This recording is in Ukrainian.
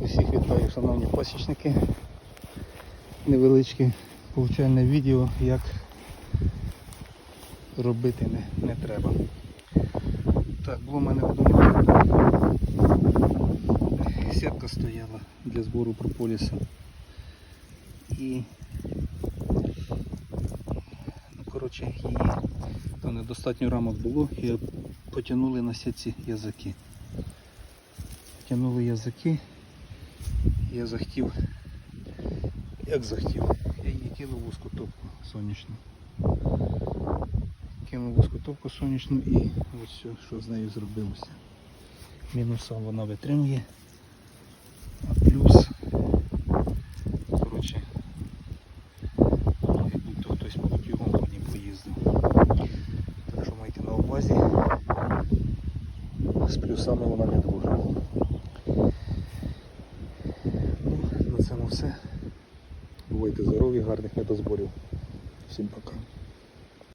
Усіх вітаю, шановні пасічники. Невеличке повчальне відео, як робити не, не треба. Так, було в мене вдома сітка стояла для збору прополісу. І ну, коротше, її то недостатньо рамок було і потягнули на сітці язики. Тягнули язики. Я захотів, як захотів, я її кинув в узку топку сонячну. Кинув в узку топку сонячну і ось все, що з нею зробилося. Мінусом вона витримує, а плюс, коротше, як будь-то хтось бігом по ній поїздив. Так що майте на увазі, з плюсами вона не дуже. Ну, на цьому все. Бувайте здорові, гарних метозборів. Всім пока.